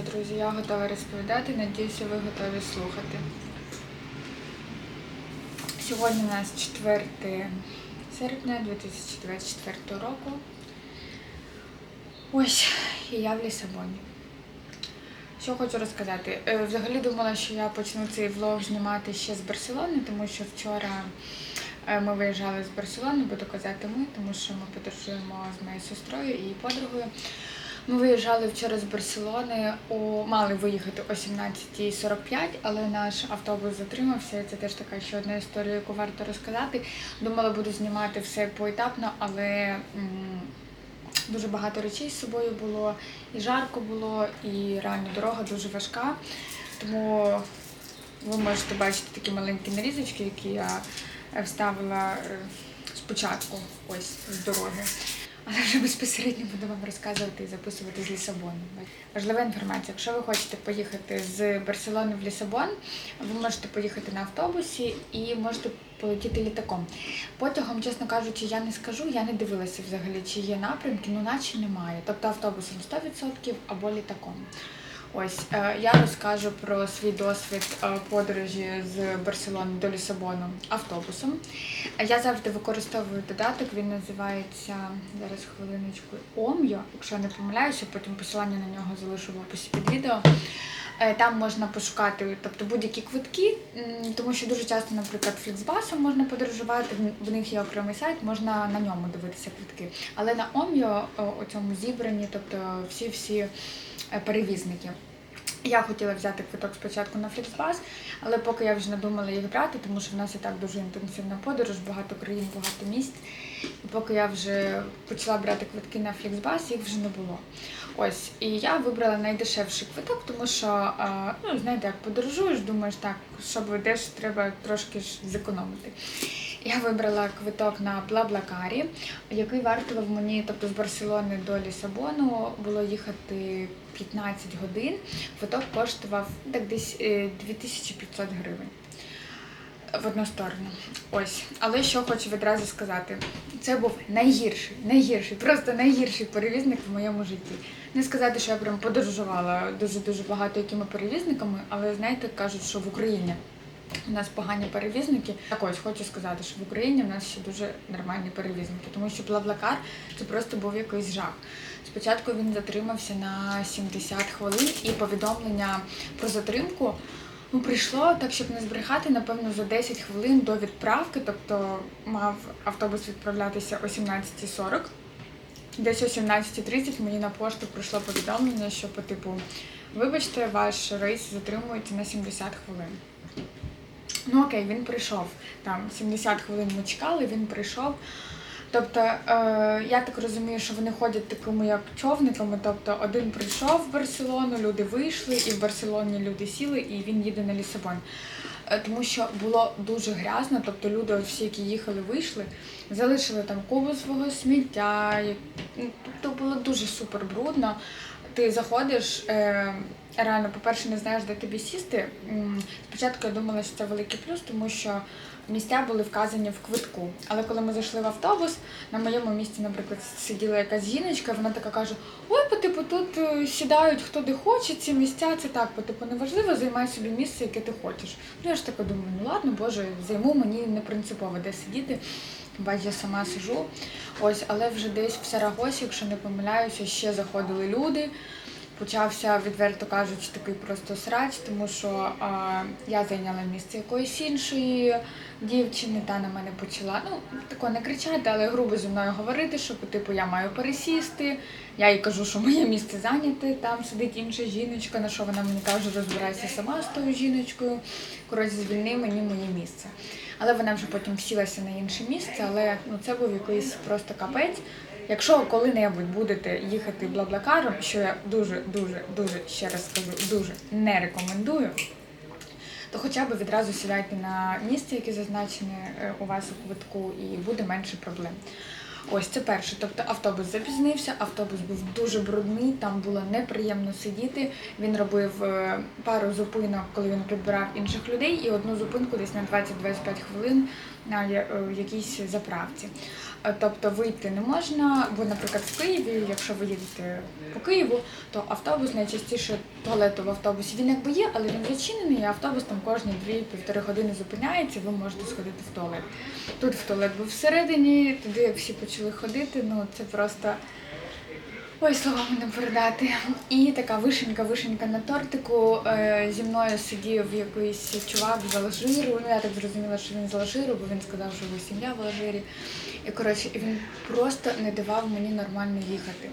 друзі, я готова розповідати. Надіюся, ви готові слухати. Сьогодні у нас 4 серпня 2024 року. Ось, і я в Лісабоні. Що хочу розказати. Е, Взагалі думала, що я почну цей влог знімати ще з Барселони, тому що вчора е, ми виїжджали з Барселони, буду казати ми, тому що ми подорожуємо з моєю сестрою і подругою. Ми виїжджали вчора з Барселони, о, мали виїхати о 17.45, але наш автобус затримався. Це теж така ще одна історія, яку варто розказати. Думала, буду знімати все поетапно, але м, дуже багато речей з собою було, і жарко було, і реально дорога дуже важка. Тому ви можете бачити такі маленькі нарізочки, які я е, вставила е, спочатку ось з дороги. Але вже безпосередньо буду вам розказувати і записувати з Лісабону. Важлива інформація. Якщо ви хочете поїхати з Барселони в Лісабон, ви можете поїхати на автобусі і можете полетіти літаком. Потягом, чесно кажучи, я не скажу, я не дивилася взагалі, чи є напрямки, ну наче немає. Тобто автобусом 100% або літаком. Ось е, я розкажу про свій досвід е, подорожі з Барселони до Лісабону автобусом. Я завжди використовую додаток, він називається зараз хвилиночку Ом'yo, якщо я не помиляюся, потім посилання на нього залишу в описі під відео. Е, Там можна пошукати тобто, будь-які квитки, тому що дуже часто, наприклад, фліксбасом можна подорожувати, в- них є окремий сайт, можна на ньому дивитися квитки. Але на Ом'yo о, у цьому зібрані, тобто всі-всі е, перевізники. Я хотіла взяти квиток спочатку на Фліксбас, але поки я вже надумала їх брати, тому що в нас і так дуже інтенсивна подорож, багато країн, багато місць. І поки я вже почала брати квитки на Фліксбас, їх вже не було. Ось, і я вибрала найдешевший квиток, тому що, ну, знаєте, як подорожуєш, думаєш, так, щоб йдеш, треба трошки ж зекономити. Я вибрала квиток на Блаблакарі, який вартував мені, тобто з Барселони до Лісабону було їхати 15 годин. Квиток коштував так десь е, 2500 гривень в одну сторону. Ось. Але що хочу відразу сказати, це був найгірший, найгірший, просто найгірший перевізник в моєму житті. Не сказати, що я прям подорожувала дуже-дуже багато якими перевізниками, але знаєте, кажуть, що в Україні у нас погані перевізники. Так ось хочу сказати, що в Україні в нас ще дуже нормальні перевізники, тому що Блаблакар це просто був якийсь жах. Спочатку він затримався на 70 хвилин, і повідомлення про затримку ну, прийшло так, щоб не збрехати, напевно, за 10 хвилин до відправки. Тобто мав автобус відправлятися о 17.40. Десь о 17.30 мені на пошту прийшло повідомлення, що по типу, вибачте, ваш рейс затримується на 70 хвилин. Ну окей, він прийшов. Там 70 хвилин ми чекали, він прийшов. Тобто, е, я так розумію, що вони ходять такими як човниками. Тобто, один прийшов в Барселону, люди вийшли, і в Барселоні люди сіли, і він їде на Лісабон. Е, Тому що було дуже грязно, тобто люди, всі, які їхали, вийшли, залишили там кубу свого сміття. ну, Тобто було дуже супер брудно. Ти заходиш, е, реально, по-перше, не знаєш, де тобі сісти. Спочатку я думала, що це великий плюс, тому що місця були вказані в квитку. Але коли ми зайшли в автобус, на моєму місці, наприклад, сиділа якась жіночка, вона така каже: Ой, по типу, тут е, сідають хто де хоче, ці місця, це так, по типу, неважливо, займай собі місце, яке ти хочеш. Ну я ж така думаю, ну ладно, боже, займу мені не принципово де сидіти. Бач, я сама сижу. Ось, але вже десь в Сарагосі, якщо не помиляюся, ще заходили люди. Почався, відверто кажучи, такий просто срач, тому що а, я зайняла місце якоїсь іншої дівчини, та на мене почала ну тако не кричати, але грубо зі мною говорити, що типу я маю пересісти. Я їй кажу, що моє місце зайняте, там сидить інша жіночка, на що вона мені каже, розбирайся сама з тою жіночкою. Коротше, звільни мені моє місце. Але вона вже потім сілася на інше місце, але ну це був якийсь просто капець. Якщо коли-небудь будете їхати блаблакаром, що я дуже, дуже, дуже ще раз скажу, дуже не рекомендую, то хоча б відразу сідайте на місце, яке зазначене е, у вас у квитку, і буде менше проблем. Ось це перше. Тобто автобус запізнився, автобус був дуже брудний, там було неприємно сидіти. Він робив е, пару зупинок, коли він підбирав інших людей, і одну зупинку десь на 20-25 хвилин на е, якійсь заправці. Тобто вийти не можна, бо, наприклад, в Києві, якщо ви їдете по Києву, то автобус найчастіше туалету в автобусі він якби є, але він зачинений, і автобус там кожні 2-1,5 години зупиняється, ви можете сходити в туалет. Тут в туалет був всередині, туди всі почали ходити, ну це просто. Ой, словами не передати. І така вишенька, вишенька на тортику. Е, зі мною сидів якийсь чувак з Алжиру. Ну я так зрозуміла, що він з Алжиру, бо він сказав, що його сім'я в Алжирі. І коротше, і він просто не давав мені нормально їхати.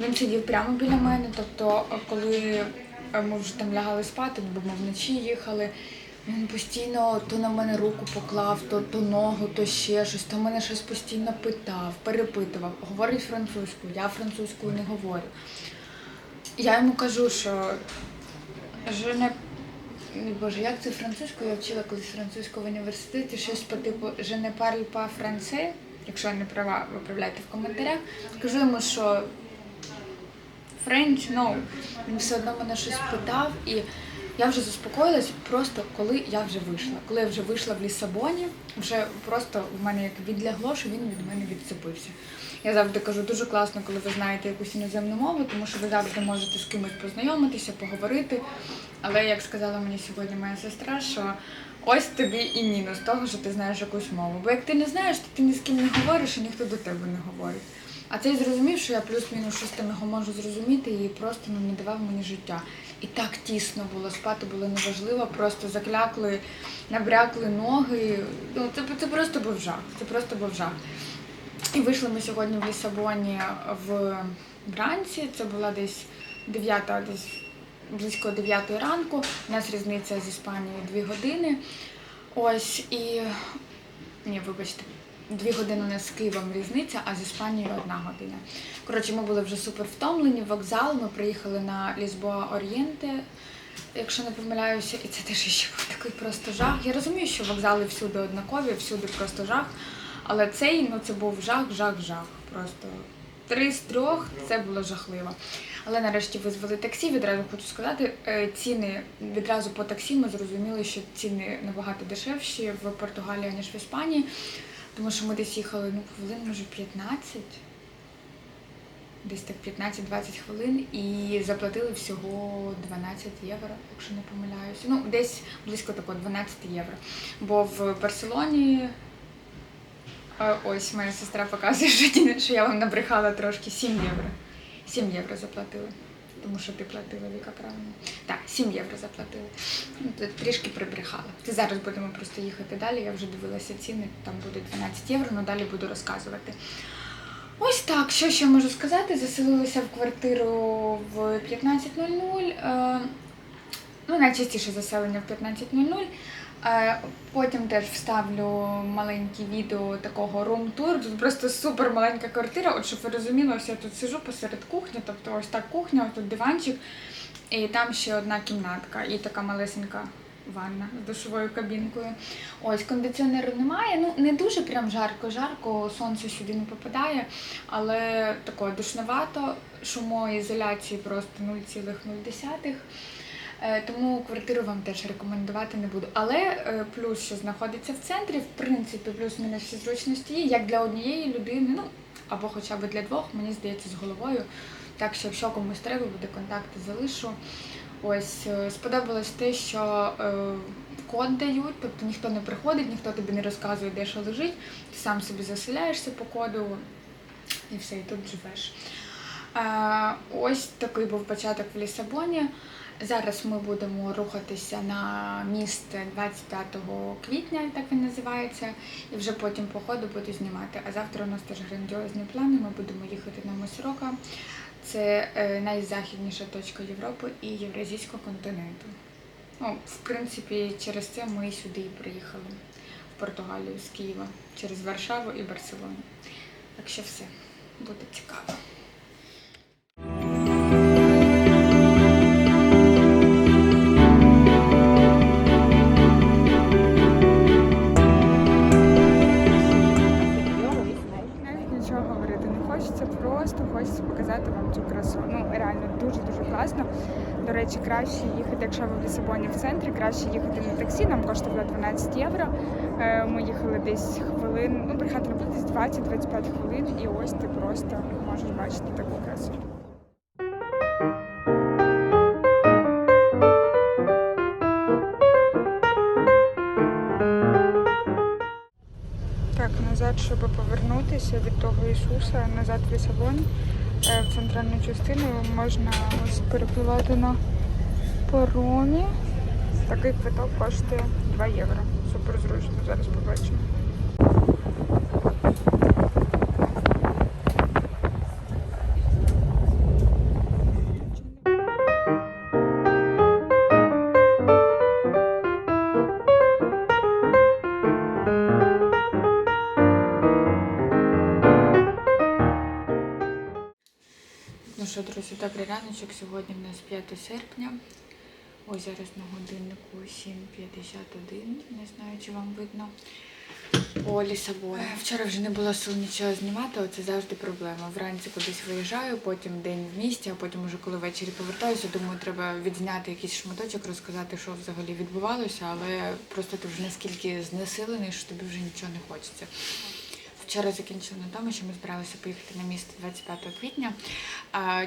Він сидів прямо біля мене. Тобто, коли е, ми вже там лягали спати, бо ми вночі їхали. Він постійно то на мене руку поклав, то, то ногу, то ще щось, то мене щось постійно питав, перепитував, говорить французькою, я французькою не говорю. Я йому кажу, що je ne... Боже, як це французькою? Я вчила колись французьку в університеті, щось по типу je ne parle pas якщо я не права, виправляйте в коментарях. Кажу йому, що French, no. Він все одно мене щось питав, і я вже заспокоїлась просто коли я вже вийшла. Коли я вже вийшла в Лісабоні, вже просто в мене як відлягло, що він від мене відцепився. Я завжди кажу, дуже класно, коли ви знаєте якусь іноземну мову, тому що ви завжди можете з кимось познайомитися, поговорити. Але як сказала мені сьогодні моя сестра, що ось тобі і мінус того, що ти знаєш якусь мову. Бо як ти не знаєш, то ти ні з ким не говориш і ніхто до тебе не говорить. А цей зрозумів, що я плюс-мінус щось там його можу зрозуміти і просто ну, не давав мені життя. І так тісно було, спати було неважливо, просто заклякли, набрякли ноги. Ну, це, це просто був жах. Це просто був жах. І вийшли ми сьогодні в Лісабоні вранці. Це була десь 9, десь близько 9 ранку. У нас різниця з Іспанією 2 години. Ось і ні, вибачте, дві години у нас з Києвом різниця, а з Іспанією одна година. Коротше, ми були вже супер втомлені. Вокзал. Ми приїхали на Лісбоа Орієнте, якщо не помиляюся, і це теж ще був такий просто жах. Я розумію, що вокзали всюди однакові, всюди просто жах. Але цей ну це був жах, жах, жах. Просто три з трьох це було жахливо. Але нарешті визвали таксі. Відразу хочу сказати, е, ціни відразу по таксі ми зрозуміли, що ціни набагато дешевші в Португалії, ніж в Іспанії. Тому що ми десь їхали ну, хвилин, може, 15, десь так 15-20 хвилин і заплатили всього 12 євро, якщо не помиляюся. Ну, десь близько такого 12 євро. Бо в Барселоні. е, Ось моя сестра показує, що я вам набрехала трошки 7 євро. 7 євро заплатили. Тому що ти платила Віка правильно. Так, 7 євро заплатили. Ну, трішки прибрехала. Це зараз будемо просто їхати далі. Я вже дивилася ціни, там буде 12 євро, але далі буду розказувати. Ось так, що ще можу сказати? Заселилися в квартиру в 15.00. Е, ну, найчастіше заселення в 15.00. Потім теж вставлю маленьке відео такого рум-тур. Тут просто супер маленька квартира. От щоб ви розуміли, ось я тут сижу посеред кухні, тобто ось так кухня, ось тут диванчик, і там ще одна кімнатка, і така малесенька ванна з душовою кабінкою. Ось кондиціонеру немає. Ну не дуже прям жарко, жарко, сонце сюди не попадає, але тако душновато, шумоізоляції просто 0,0. Е, Тому квартиру вам теж рекомендувати не буду. Але е, плюс, що знаходиться в центрі, в принципі, плюс-мінус всі зручності є, як для однієї людини, ну або хоча б для двох, мені здається, з головою. Так що, якщо комусь треба, буде контакти залишу. Ось е, сподобалось те, що код дають, тобто ніхто не приходить, ніхто тобі не розказує, де що лежить. Ти сам собі заселяєшся по коду і все, і тут живеш. Ось такий був початок в Лісабоні. Зараз ми будемо рухатися на міст 25 квітня, так він називається, і вже потім по ходу буду знімати. А завтра у нас теж грандіозні плани. Ми будемо їхати на Мосрока. Це е, найзахідніша точка Європи і Євразійського континенту. Ну, в принципі, через це ми сюди і приїхали в Португалію з Києва, через Варшаву і Барселону. Так що все, буде цікаво. Їхати, якщо ви в Лісабоні в центрі, краще їхати на таксі. Нам коштувало 12 євро. Е, Ми їхали десь хвилин, ну брехати не буде десь 20-25 хвилин, і ось ти просто можеш бачити таку красу. Так, назад, щоб повернутися від того Ісуса, назад в Лісабон, е, в центральну частину можна ось перепливати на паромі. Такий квиток коштує 2 євро. Супер зручно, зараз побачимо. Ну що, друзі, добрий раночок. Сьогодні в нас 5 серпня. Ось зараз на годиннику 7.51. Не знаю, чи вам видно. О, Лісабон. Вчора вже не було сил нічого знімати, оце завжди проблема. Вранці кудись виїжджаю, потім день в місті, а потім уже коли ввечері повертаюся, думаю, треба відзняти якийсь шматочок, розказати, що взагалі відбувалося, але просто ти вже наскільки знесилений, що тобі вже нічого не хочеться. Вчора закінчили на тому, що ми збиралися поїхати на місто 25 квітня.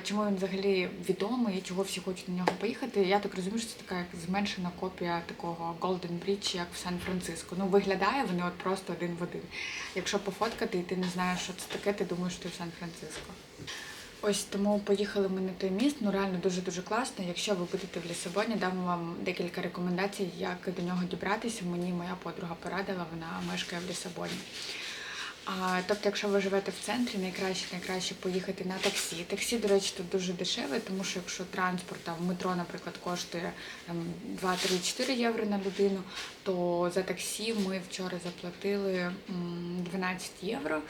Чому він взагалі відомий, чого всі хочуть на нього поїхати? Я так розумію, що це така як зменшена копія такого Golden Bridge, як в Сан-Франциско. Ну, виглядає вони от просто один в один. Якщо пофоткати, і ти не знаєш, що це таке, ти думаєш, що ти в Сан-Франциско. Ось тому поїхали ми на той міст. Ну реально дуже дуже класно. Якщо ви будете в Лісабоні, дам вам декілька рекомендацій, як до нього дібратися. Мені моя подруга порадила, вона мешкає в Лісабоні. А, тобто, якщо ви живете в центрі, найкраще найкраще поїхати на таксі. Таксі, до речі, тут дуже дешеве, тому що якщо транспорт там, метро, наприклад, коштує там, 2-3-4 євро на людину, то за таксі ми вчора заплатили м, 12 євро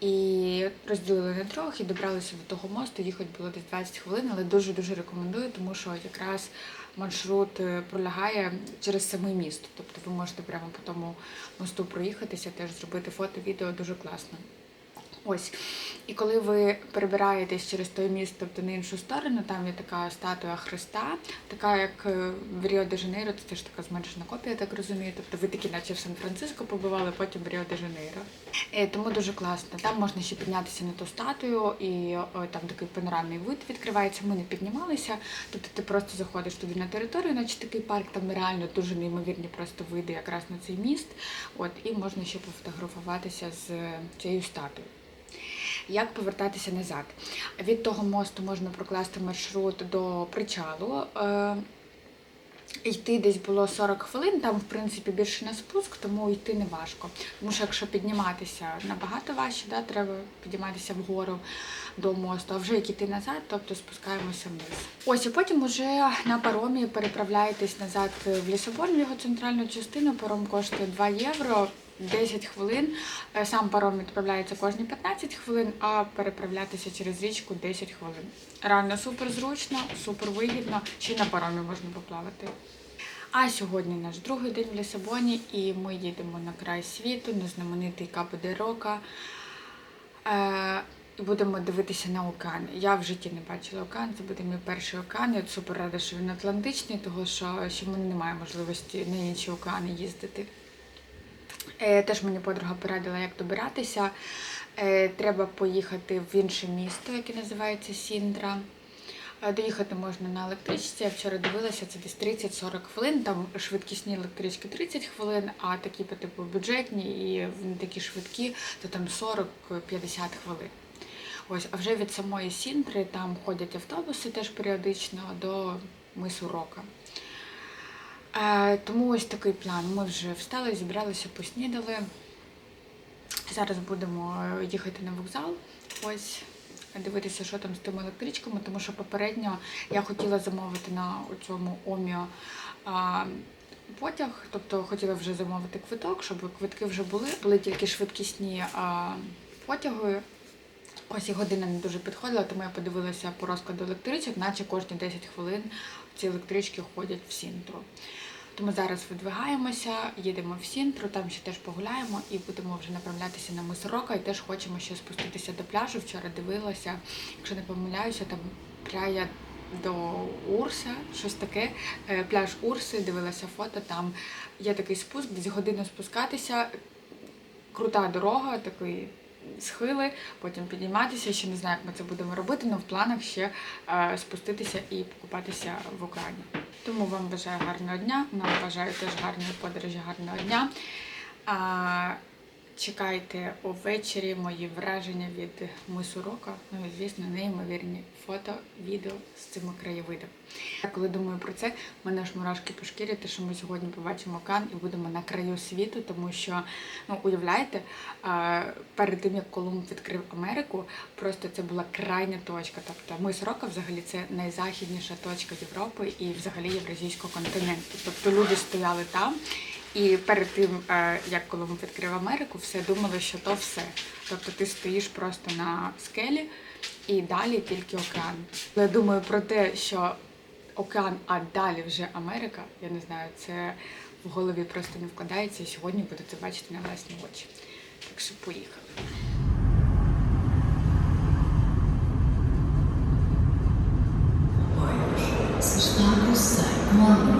і розділили на трьох і добралися до того мосту. Їхати було десь 20 хвилин, але дуже дуже рекомендую, тому що якраз маршрут е, пролягає через саме місто. Тобто ви можете прямо по тому мосту проїхатися, теж зробити фото, відео дуже класно. Ось. І коли ви перебираєтесь через той міст, тобто на іншу сторону, там є така статуя Христа, така як е, в Ріо де Жанейро, це теж така зменшена копія, так розумію. Тобто ви такі, наче в Сан-Франциско побували, потім в Ріо де Жанейро. Е, Тому дуже класно. Там можна ще піднятися на ту статую, і там такий панорамний вид відкривається. Ми не піднімалися. Тобто ти просто заходиш туди на територію, наче такий парк, там реально дуже неймовірні просто види якраз на цей міст. От, і можна ще пофотографуватися з е, цією статуєю. Як повертатися назад? Від того мосту можна прокласти маршрут до причалу. Е, Йти десь було 40 хвилин, там, в принципі, більше на спуск, тому йти не важко. Тому що якщо підніматися набагато важче, да, треба підніматися вгору до мосту, а вже як іти назад, тобто спускаємося вниз. Ось і потім уже на паромі переправляєтесь назад в Лісабон, в його центральну частину. Паром коштує 2 євро. 10 хвилин. Е, Сам паром відправляється кожні 15 хвилин, а переправлятися через річку 10 хвилин. Реально супер зручно, супер вигідно, чи на паромі можна поплавати. А сьогодні наш другий день в Лісабоні, і ми їдемо на край світу, на знаменитий Капо де Рока. Е, і будемо дивитися на океан. Я в житті не бачила океан, це буде мій перший океан. Я супер рада, що він Атлантичний, тому що ще в мене немає можливості на інші океани їздити. Е, Теж мені подруга порадила, як добиратися. Е, Треба поїхати в інше місто, яке називається Сіндра. Е, Доїхати можна на електричці. Я вчора дивилася, це десь 30-40 хвилин. Там швидкісні електрички 30 хвилин, а такі по типу бюджетні і такі швидкі, то там 40-50 хвилин. Ось, а вже від самої Сіндри там ходять автобуси теж періодично до мису Рока. Тому ось такий план. Ми вже встали, зібралися, поснідали. Зараз будемо е, їхати на вокзал. Ось дивитися, що там з тими електричками, тому що попередньо я хотіла замовити на цьому оміо потяг, тобто хотіла вже замовити квиток, щоб квитки вже були. Були тільки швидкісні а, потяги. Ось і година не дуже підходила, тому я подивилася по розкладу електричок, наче кожні 10 хвилин ці електрички ходять в Сінтру. Тому зараз видвигаємося, їдемо в Сінтру, там ще теж погуляємо і будемо вже направлятися на мис Рока. І теж хочемо ще спуститися до пляжу. Вчора дивилася, якщо не помиляюся, там пряя до Урса, щось таке. Е, Пляж Урси, дивилася фото. Там є такий спуск, десь годину спускатися. Крута дорога, такий схили, потім підійматися. Ще не знаю, як ми це будемо робити, але в планах ще е, спуститися і покупатися в Україні. Тому вам бажаю гарного дня. Нам бажаю теж гарної подорожі, гарного дня. Чекайте увечері мої враження від мису Рока. Ну і звісно, неймовірні фото, відео з цими краєвидами. Я коли думаю про це, мене аж мурашки по шкірі, те, що ми сьогодні побачимо океан і будемо на краю світу, тому що, ну уявляєте, перед тим як Колумб відкрив Америку, просто це була крайня точка. Тобто мис Рока взагалі це найзахідніша точка Європи і взагалі Євразійського континенту. Тобто люди стояли там. І перед тим, е, як Колумб відкрив Америку, все думали, що то все. Тобто ти стоїш просто на скелі і далі тільки океан. Я думаю про те, що океан, а далі вже Америка, я не знаю, це в голові просто не вкладається. І сьогодні буду це бачити на власні очі. Так що поїхали. Se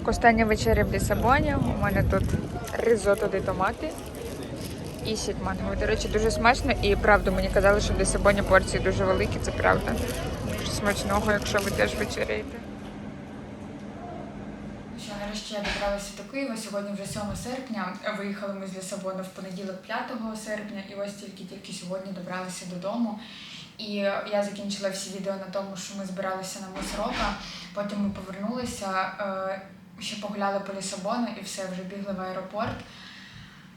Так, остання вечеря в Лісабоні. У мене тут ризотто де томати і сік манго. До речі, дуже смачно і правда мені казали, що в Лісабоні порції дуже великі, це правда. Дуже смачного, якщо ви теж вечеряєте. Що нарешті я добралася до Києва. Сьогодні вже 7 серпня. Виїхали ми з Лісабону в понеділок 5 серпня, і ось тільки-тільки сьогодні добралися додому. І я закінчила всі відео на тому, що ми збиралися на Мосрока. Потім ми повернулися, е, ще погуляли по Лісабону і все, вже бігли в аеропорт.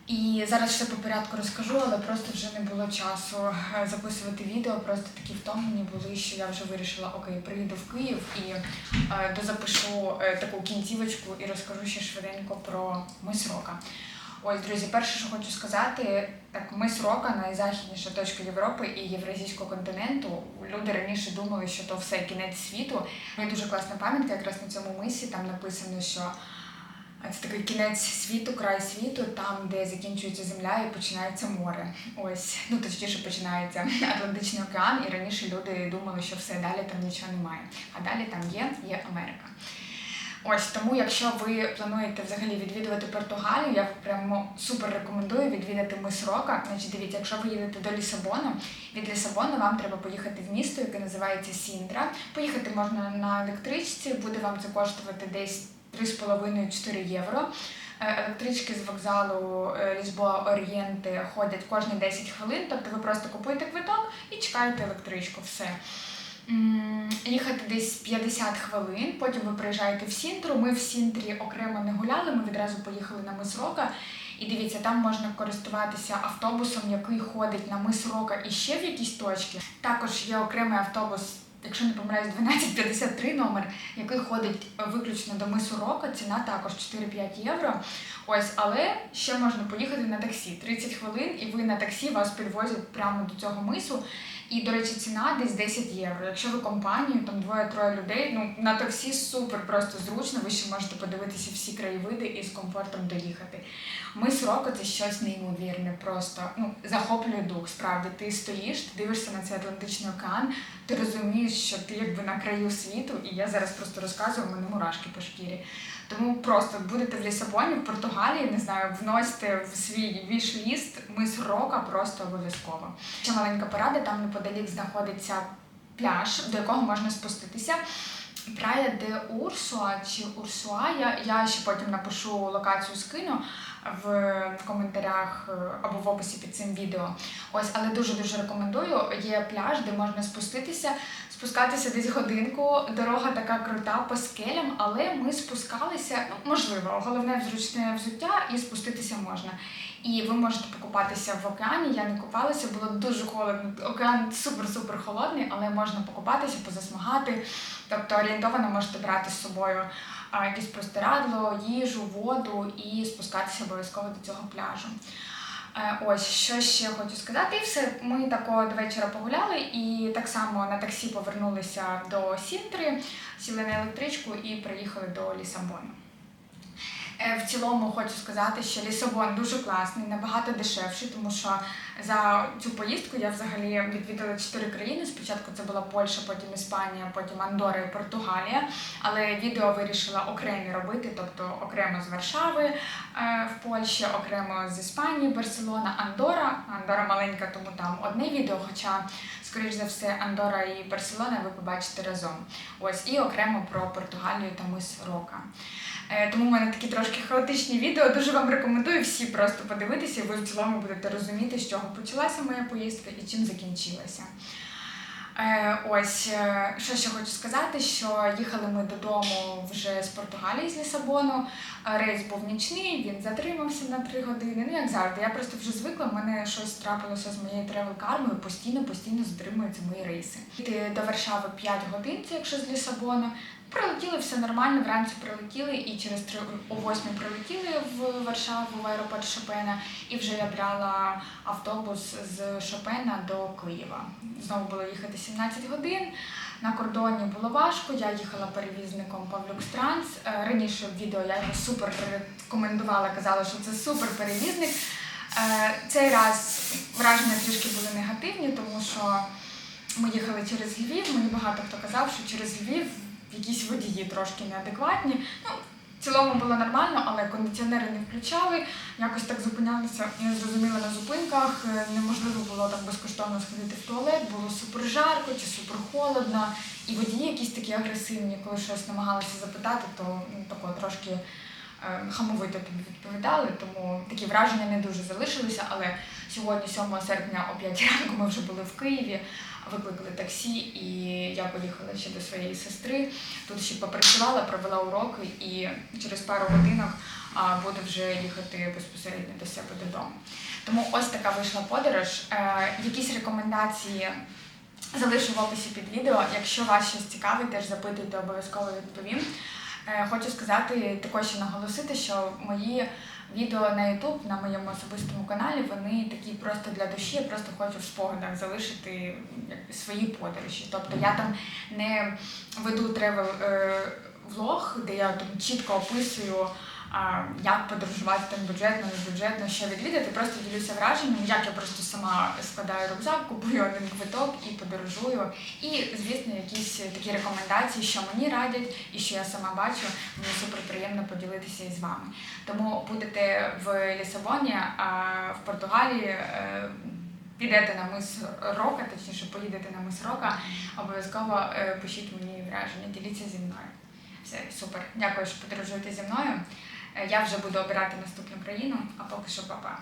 І зараз все по порядку розкажу, але просто вже не було часу е, записувати відео. Просто такі втомлені були, що я вже вирішила, окей, приїду в Київ і е, дозапишу е, таку кінцівочку і розкажу ще швиденько про мис Рока. Ось, друзі, перше, що хочу сказати, так мис Рока найзахідніша точка Європи і Євразійського континенту. Люди раніше думали, що то все кінець світу. Є дуже класна пам'ятка, якраз на цьому мисі там написано, що це такий кінець світу, край світу, там, де закінчується земля і починається море. Ось, ну точніше починається Атлантичний океан, і раніше люди думали, що все далі там нічого немає. А далі там є, є Америка. Ось тому, якщо ви плануєте взагалі відвідувати Португалію, я прямо супер рекомендую відвідати мис Рока. Значить, дивіться, якщо ви їдете до Лісабону, від Лісабону вам треба поїхати в місто, яке називається Сіндра. Поїхати можна на електричці, буде вам це коштувати десь 3,5-4 євро. Е, Електрички з вокзалу е, Лісбоа Орієнти ходять кожні 10 хвилин, тобто ви просто купуєте квиток і чекаєте електричку. Все. Їхати десь 50 хвилин. Потім ви приїжджаєте в Сінтру. Ми в Сінтрі окремо не гуляли. Ми відразу поїхали на мис Рока. І дивіться, там можна користуватися автобусом, який ходить на мис Рока і ще в якісь точки. Також є окремий автобус, якщо не помиляюсь, 1253 номер, який ходить виключно до мису Рока. Ціна також 4-5 євро. Ось, але ще можна поїхати на таксі. 30 хвилин, і ви на таксі вас підвозять прямо до цього мису. І, до речі, ціна десь 10 євро. Якщо ви компанію, там двоє-троє людей, ну на таксі супер просто зручно. Ви ще можете подивитися всі краєвиди і з комфортом доїхати. Мис Роко це щось неймовірне, просто ну захоплює дух. Справді ти стоїш, ти дивишся на цей Атлантичний океан, ти розумієш, що ти якби на краю світу, і я зараз просто розказую, мене мурашки по шкірі. Тому просто будете в Лісабоні, в Португалії, не знаю, вносьте в свій віш-ліст мис Рока просто обов'язково. Ще маленька порада, там неподалік знаходиться пляж, до якого можна спуститися. Прая де Урсуа чи Урсуа, я, я ще потім напишу локацію скину в, в коментарях е, або в описі під цим відео. Ось, але дуже-дуже рекомендую. Є пляж, де можна спуститися, спускатися десь годинку. Дорога така крута по скелям, але ми спускалися, ну можливо, головне зручне взуття і спуститися можна. І ви можете покупатися в океані. Я не купалася, було дуже холодно. Океан супер-супер холодний, але можна покупатися, позасмагати. Тобто орієнтовано можете брати з собою якесь простирадло, їжу, воду і спускатися обов'язково до цього пляжу. Е, Ось що ще хочу сказати, і все. Ми тако до вечора погуляли і так само на таксі повернулися до Сінтри, сіли на електричку і приїхали до Лісабону. Е, В цілому хочу сказати, що Лісабон дуже класний, набагато дешевший, тому що за цю поїздку я взагалі відвідала чотири країни. Спочатку це була Польща, потім Іспанія, потім Андора і Португалія. Але відео вирішила окремі робити, тобто окремо з Варшави е, в Польщі, окремо з Іспанії, Барселона, Андора. Андора маленька, тому там одне відео. Хоча, скоріш за все, Андора і Барселона ви побачите разом. Ось і окремо про Португалію та мис Рока. Е, Тому в мене такі трошки хаотичні відео. Дуже вам рекомендую всі просто подивитися, і ви в цілому будете розуміти, з чого почалася моя поїздка і чим закінчилася. Е, Ось е, що ще хочу сказати, що їхали ми додому вже з Португалії з Лісабону. Рейс був нічний, він затримався на три години. Ну як завжди, я просто вже звикла. в мене щось трапилося з моєю тревел кармою. Постійно, постійно затримуються мої рейси. Йти до Варшави 5 годин, це якщо з Лісабону. Прилетіли все нормально, вранці прилетіли і через три о 8 прилетіли в Варшаву в аеропорт Шопена. І вже я брала автобус з Шопена до Києва. Знову було їхати 17 годин. На кордоні було важко. Я їхала перевізником Павлюкс Транс. Е, Раніше в відео я його супер рекомендувала, казала, що це супер перевізник. Е, Цей раз враження трішки були негативні, тому що ми їхали через Львів. Мені багато хто казав, що через Львів якісь водії трошки неадекватні. Ну, в цілому було нормально, але кондиціонери не включали. Якось так зупинялися, я зрозуміла на зупинках. Е, Неможливо було так безкоштовно сходити в туалет, було супер жарко чи супер холодно. І водії якісь такі агресивні, коли щось намагалися запитати, то ну, тако трошки е, хамовито тобі відповідали, тому такі враження не дуже залишилися. Але сьогодні, 7 серпня, о 5 ранку, ми вже були в Києві, викликали таксі, і я поїхала ще до своєї сестри. Тут ще попрацювала, провела уроки і через пару годинок буду вже їхати безпосередньо до себе додому. Тому ось така вийшла подорож. Е, якісь рекомендації залишу в описі під відео. Якщо вас щось цікавить, теж запитуйте, обов'язково відповім. Е, Хочу сказати, також наголосити, що мої відео на YouTube на моєму особистому каналі вони такі просто для душі. Я просто хочу в спогадах залишити свої подорожі. Тобто я там не веду тревел е, влог, де я там чітко описую. Як подорожувати там бюджетно, не бюджетно, що відвідати, просто ділюся враженням, як я просто сама складаю рюкзак, купую один квиток і подорожую. І, звісно, якісь такі рекомендації, що мені радять і що я сама бачу, мені супер приємно поділитися із вами. Тому будете в Лісабоні, в Португалії. е, Підете на мис Рока, точніше поїдете на мис Рока, обов'язково е, пишіть мені враження, діліться зі мною. Все, супер. Дякую, що подорожуєте зі мною. Е, Я вже буду обирати наступну країну, а поки що папа.